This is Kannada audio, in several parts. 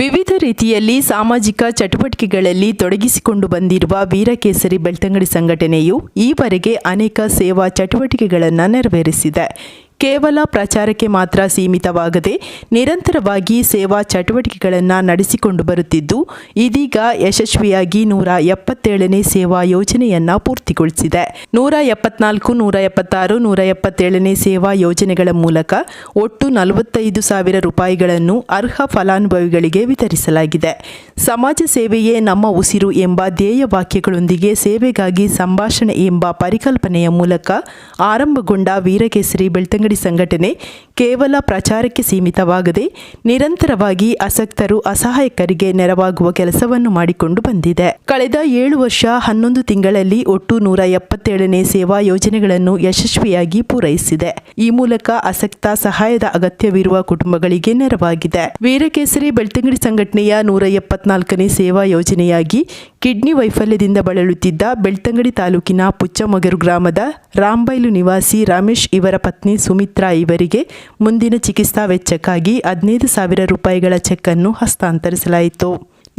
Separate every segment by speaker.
Speaker 1: ವಿವಿಧ ರೀತಿಯಲ್ಲಿ ಸಾಮಾಜಿಕ ಚಟುವಟಿಕೆಗಳಲ್ಲಿ ತೊಡಗಿಸಿಕೊಂಡು ಬಂದಿರುವ ವೀರಕೇಸರಿ ಬೆಳ್ತಂಗಡಿ ಸಂಘಟನೆಯು ಈವರೆಗೆ ಅನೇಕ ಸೇವಾ ಚಟುವಟಿಕೆಗಳನ್ನು ನೆರವೇರಿಸಿದೆ. ಕೇವಲ ಪ್ರಚಾರಕ್ಕೆ ಮಾತ್ರ ಸೀಮಿತವಾಗದೆ ನಿರಂತರವಾಗಿ ಸೇವಾ ಚಟುವಟಿಕೆಗಳನ್ನು ನಡೆಸಿಕೊಂಡು ಬರುತ್ತಿದ್ದು, ಇದೀಗ ಯಶಸ್ವಿಯಾಗಿ ನೂರ ಎಪ್ಪತ್ತೇಳನೇ ಸೇವಾ ಯೋಜನೆಯನ್ನು ಪೂರ್ತಿಗೊಳಿಸಿದೆ. ನೂರ ಎಪ್ಪತ್ನಾಲ್ಕು, ನೂರ ಎಪ್ಪತ್ತಾರು, ನೂರ ಎಪ್ಪತ್ತೇಳನೇ ಸೇವಾ ಯೋಜನೆಗಳ ಮೂಲಕ ಒಟ್ಟು ನಲವತ್ತೈದು ಸಾವಿರ ರೂಪಾಯಿಗಳನ್ನು ಅರ್ಹ ಫಲಾನುಭವಿಗಳಿಗೆ ವಿತರಿಸಲಾಗಿದೆ. ಸಮಾಜ ಸೇವೆಯೇ ನಮ್ಮ ಉಸಿರು ಎಂಬ ಧ್ಯೇಯ ವಾಕ್ಯಗಳೊಂದಿಗೆ ಸೇವೆಗಾಗಿ ಸಂಭಾಷಣೆ ಎಂಬ ಪರಿಕಲ್ಪನೆಯ ಮೂಲಕ ಆರಂಭಗೊಂಡ ವೀರಕೇಸರಿ ಬೆಳ್ತಂಗಡಿ ಸಂಘಟನೆ ಕೇವಲ ಪ್ರಚಾರಕ್ಕೆ ಸೀಮಿತವಾಗದೆ ನಿರಂತರವಾಗಿ ಆಸಕ್ತರು ಅಸಹಾಯಕರಿಗೆ ನೆರವಾಗುವ ಕೆಲಸವನ್ನು ಮಾಡಿಕೊಂಡು ಬಂದಿದೆ. ಕಳೆದ ಏಳು ವರ್ಷ ಹನ್ನೊಂದು ತಿಂಗಳಲ್ಲಿ ಒಟ್ಟು ನೂರ ಎಪ್ಪತ್ತೇಳನೇ ಸೇವಾ ಯೋಜನೆಗಳನ್ನು ಯಶಸ್ವಿಯಾಗಿ ಪೂರೈಸಿದೆ. ಈ ಮೂಲಕ ಆಸಕ್ತ ಸಹಾಯದ ಅಗತ್ಯವಿರುವ ಕುಟುಂಬಗಳಿಗೆ ನೆರವಾಗಿದೆ. ವೀರಕೇಸರಿ ಬೆಳ್ತಂಗಡಿ ಸಂಘಟನೆಯ ನೂರ ಎಪ್ಪತ್ನಾಲ್ಕನೇ ಸೇವಾ ಯೋಜನೆಯಾಗಿ ಕಿಡ್ನಿ ವೈಫಲ್ಯದಿಂದ ಬಳಲುತ್ತಿದ್ದ ಬೆಳ್ತಂಗಡಿ ತಾಲೂಕಿನ ಪುಚ್ಚಮೊಗರು ಗ್ರಾಮದ ರಾಂಬೈಲು ನಿವಾಸಿ ರಮೇಶ್ ಇವರ ಪತ್ನಿ ಸುಮಿತ್ರಾ ಇವರಿಗೆ ಮುಂದಿನ ಚಿಕಿತ್ಸಾ ವೆಚ್ಚಕ್ಕಾಗಿ ಹದಿನೈದು ಸಾವಿರ ರೂಪಾಯಿಗಳ ಚೆಕ್ ಅನ್ನು ಹಸ್ತಾಂತರಿಸಲಾಯಿತು.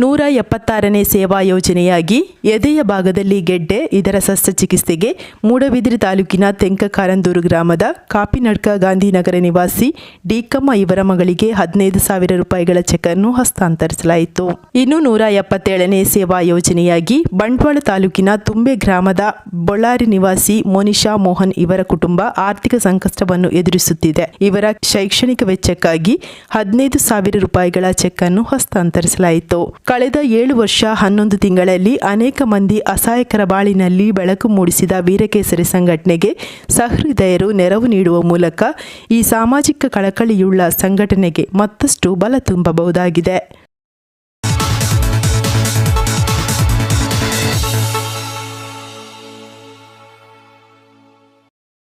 Speaker 1: ನೂರ ಎಪ್ಪತ್ತಾರನೇ ಸೇವಾ ಯೋಜನೆಯಾಗಿ ಎದೆಯ ಭಾಗದಲ್ಲಿ ಗೆಡ್ಡೆ, ಇದರ ಶಸ್ತ್ರಚಿಕಿತ್ಸೆಗೆ ಮೂಡಬಿದಿರೆ ತಾಲೂಕಿನ ತೆಂಕಕಾರಂದೂರು ಗ್ರಾಮದ ಕಾಪಿನಡ್ಕ ಗಾಂಧಿನಗರ ನಿವಾಸಿ ಡಿಕಮ್ಮ ಇವರ ಮಗಳಿಗೆ ಹದಿನೈದು ಸಾವಿರ ರೂಪಾಯಿಗಳ ಚೆಕ್ ಅನ್ನು ಹಸ್ತಾಂತರಿಸಲಾಯಿತು. ಇನ್ನು ನೂರ ಎಪ್ಪತ್ತೇಳನೇ ಸೇವಾ ಯೋಜನೆಯಾಗಿ ಬಂಟ್ವಾಳ ತಾಲೂಕಿನ ತುಂಬೆ ಗ್ರಾಮದ ಬೊಳ್ಳಾರಿ ನಿವಾಸಿ ಮೋನಿಶಾ ಮೋಹನ್ ಇವರ ಕುಟುಂಬ ಆರ್ಥಿಕ ಸಂಕಷ್ಟವನ್ನು ಎದುರಿಸುತ್ತಿದೆ. ಇವರ ಶೈಕ್ಷಣಿಕ ವೆಚ್ಚಕ್ಕಾಗಿ ಹದಿನೈದು ಸಾವಿರ ರೂಪಾಯಿಗಳ ಚೆಕ್ ಅನ್ನು ಹಸ್ತಾಂತರಿಸಲಾಯಿತು. ಕಳೆದ ಏಳು ವರ್ಷ ಹನ್ನೊಂದು ತಿಂಗಳಲ್ಲಿ ಅನೇಕ ಮಂದಿ ಅಸಹಾಯಕರ ಬಾಳಿನಲ್ಲಿ ಬೆಳಕು ಮೂಡಿಸಿದ ವೀರಕೇಸರಿ ಸಂಘಟನೆಗೆ ಸಹೃದಯರು ನೆರವು ನೀಡುವ ಮೂಲಕ ಈ ಸಾಮಾಜಿಕ ಕಳಕಳಿಯುಳ್ಳ ಸಂಘಟನೆಗೆ ಮತ್ತಷ್ಟು ಬಲ ತುಂಬಬಹುದಾಗಿದೆ.